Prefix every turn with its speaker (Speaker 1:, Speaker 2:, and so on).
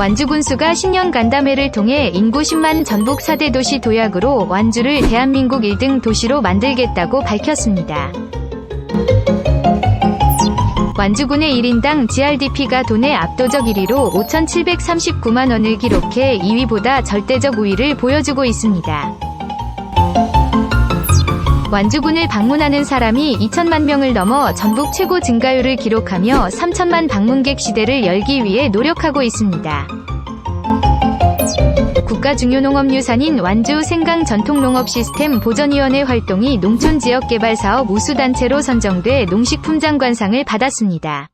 Speaker 1: 완주 군수가 신년 간담회를 통해 인구 10만 전북 4대 도시 도약으로 완주를 대한민국 1등 도시로 만들겠다고 밝혔습니다. 완주군의 1인당 GRDP가 도내 압도적 1위로 5,739만 원을 기록해 2위보다 절대적 우위를 보여주고 있습니다. 완주군을 방문하는 사람이 2천만 명을 넘어 전북 최고 증가율을 기록하며 3천만 방문객 시대를 열기 위해 노력하고 있습니다. 국가 중요 농업유산인 완주 생강 전통농업 시스템 보전위원회 활동이 농촌지역개발사업 우수단체로 선정돼 농식품장관상을 받았습니다.